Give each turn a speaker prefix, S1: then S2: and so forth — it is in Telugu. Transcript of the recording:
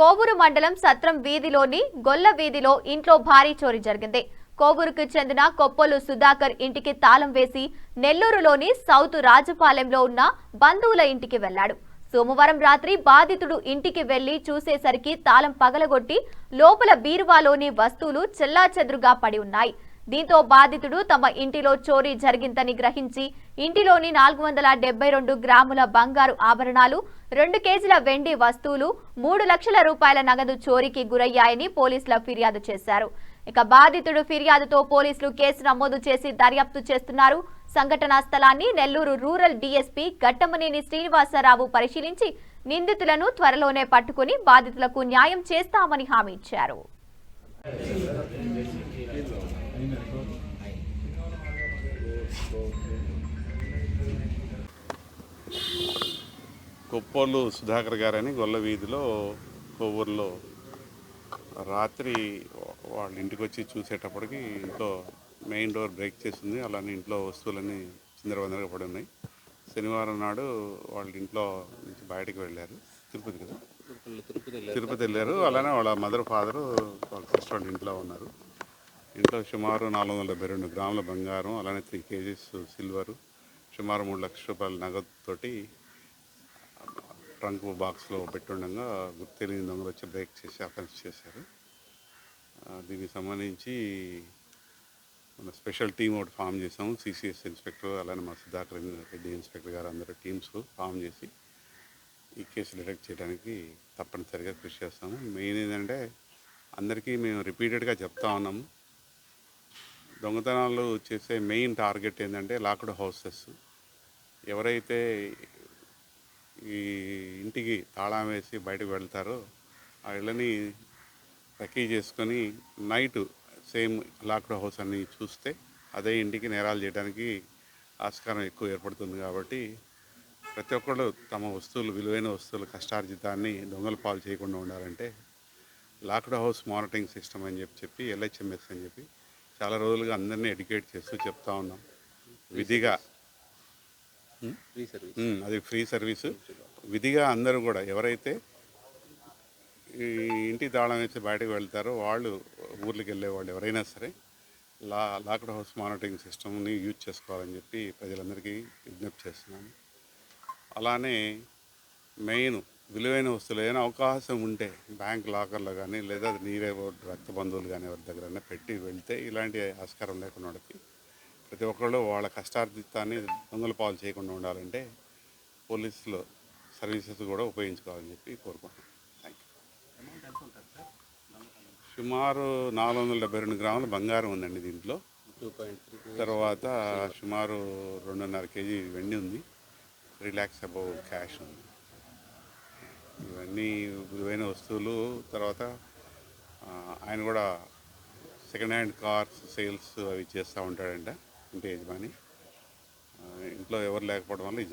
S1: కోవూరు మండలం సత్రం వీధిలోని గొల్ల వీధిలో ఇంట్లో భారీ చోరీ జరిగింది. కోవూరుకు చెందిన కొప్పలు సుధాకర్ ఇంటికి తాళం వేసి నెల్లూరులోని సౌత్ రాజపాలెంలో ఉన్న బంధువుల ఇంటికి వెళ్ళాడు సోమవారం రాత్రి బాధితుడు ఇంటికి వెళ్ళి చూసేసరికి తాళం పగలగొట్టి లోపల బీరువాలోని వస్తువులు చెల్లాచెదురుగా పడి ఉన్నాయి. దీంతో బాధితుడు తమ ఇంటిలో చోరీ జరిగిందని గ్రహించి ఇంటిలోని నాలుగు వందల డెబ్బై రెండు గ్రాముల బంగారు ఆభరణాలు రెండు కేజీల వెండి వస్తువులు మూడు లక్షల రూపాయల నగదు చోరీకి గురయ్యాయని పోలీసుల ఫిర్యాదు చేశారు. ఇక బాధితుడు ఫిర్యాదుతో పోలీసులు కేసు నమోదు చేసి దర్యాప్తు చేస్తున్నారు. సంఘటనా స్థలాన్ని నెల్లూరు రూరల్ డీఎస్పీ గట్టమనేని శ్రీనివాసరావు పరిశీలించి నిందితులను త్వరలోనే పట్టుకుని బాధితులకు న్యాయం చేస్తామని హామీ ఇచ్చారు.
S2: కొప్పోలు సుధాకర్ గారని గొల్ల వీధిలో కొవ్వూరులో రాత్రి వాళ్ళ ఇంటికి వచ్చి చూసేటప్పటికి ఇంట్లో మెయిన్ డోర్ బ్రేక్ చేసింది. అలానే ఇంట్లో వస్తువులన్నీ చిందరవందరగా పడి ఉన్నాయి. శనివారం నాడు వాళ్ళ ఇంట్లో నుంచి బయటకు వెళ్ళారు. తిరుపతి కదా? తిరుపతి వెళ్ళారు. అలానే వాళ్ళ మదర్ ఫాదర్ వాళ్ళ సిస్టర్ వాళ్ళ ఇంట్లో ఉన్నారు. ఇంట్లో సుమారు నాలుగు వందల డెబ్బై రెండు గ్రాముల బంగారం అలానే త్రీ కేజీస్ సిల్వరు సుమారు మూడు లక్షల రూపాయల నగదుతోటి ట్రంక్ బాక్స్లో పెట్టుండగా గుర్తు తెలియని దొంగలు వచ్చి బ్రేక్ చేసి అఫెన్స్ చేశారు. దీనికి సంబంధించి మన స్పెషల్ టీం ఒకటి ఫామ్ చేసాము సిసిఎస్ ఇన్స్పెక్టర్ అలానే మా సుధాకర్ రెడ్డి ఇన్స్పెక్టర్ గారు అందరూ టీమ్స్ ఫామ్ చేసి ఈ కేసు డిటెక్ట్ చేయడానికి తప్పనిసరిగా కృషి చేస్తాము. మెయిన్ ఏంటంటే అందరికీ మేము రిపీటెడ్గా చెప్తా ఉన్నాము. దొంగతనాలు చేసే మెయిన్ టార్గెట్ ఏంటంటే లాక్డ్ హౌసెస్. ఎవరైతే ఈ ఇంటికి తాళం వేసి బయటకు వెళ్తారో ఆ ఇళ్ళని రకీ చేసుకొని నైట్ సేమ్ లాక్డ్ హౌస్ అని చూస్తే అదే ఇంటికి నేరాలు చేయడానికి ఆస్కారం ఎక్కువ ఏర్పడుతుంది కాబట్టి ప్రతి ఒక్కళ్ళు తమ వస్తువులు విలువైన వస్తువులు కష్టార్జితాన్ని దొంగల పాలు చేయకుండా ఉండాలంటే లాక్డ్ హౌస్ మానిటరింగ్ సిస్టమ్ అని చెప్పి చెప్పి ఎల్హెచ్ఎంఎస్ అని చెప్పి చాలా రోజులుగా అందరినీ ఎడ్యుకేట్ చేస్తూ చెప్తా ఉన్నాం. విధిగా.
S3: ఫ్రీ సర్వీస్
S2: ఉమ్, అది ఫ్రీ సర్వీసు విధిగా అందరూ కూడా ఎవరైతే ఈ ఇంటి తాళం వేసి బయటకు వెళ్తారో వాళ్ళు ఊర్లకు వెళ్ళే వాళ్ళు ఎవరైనా సరే లా లాక్డ్ హౌస్ మానిటరింగ్ సిస్టమ్ని యూజ్ చేసుకోవాలని చెప్పి ప్రజలందరికీ విజ్ఞప్తి చేస్తున్నాను. అలానే మెయిన్ విలువైన వస్తువులు ఏదైనా అవకాశం ఉంటే బ్యాంక్ లాకర్లో కానీ లేదా నీరే రక్త బంధువులు కానీ ఎవరి దగ్గర పెట్టి వెళ్తే ఇలాంటి ఆస్కారం లేకుండా వాళ్ళకి ప్రతి ఒక్కళ్ళు వాళ్ళ కష్టార్జితాన్ని దొంగల పాలు చేయకుండా ఉండాలంటే పోలీసులు సర్వీసెస్ కూడా ఉపయోగించుకోవాలని చెప్పి కోరుకుంటున్నాను థ్యాంక్ యూ సుమారు నాలుగు వందల డెబ్బై రెండు గ్రాముల బంగారం ఉందండి దీంట్లో. తర్వాత సుమారు రెండున్నర కేజీ వెండి ఉంది. త్రీ ల్యాక్స్ అబౌవ్ క్యాష్ ఉంది. ఇవన్నీ విలువైన వస్తువులు తర్వాత ఆయన కూడా సెకండ్ హ్యాండ్ కార్స్ సేల్స్ అవి చేస్తూ ఉంటాడంట ఇంటి యజమాని. ఇంట్లో ఎవరు లేకపోవడం వల్ల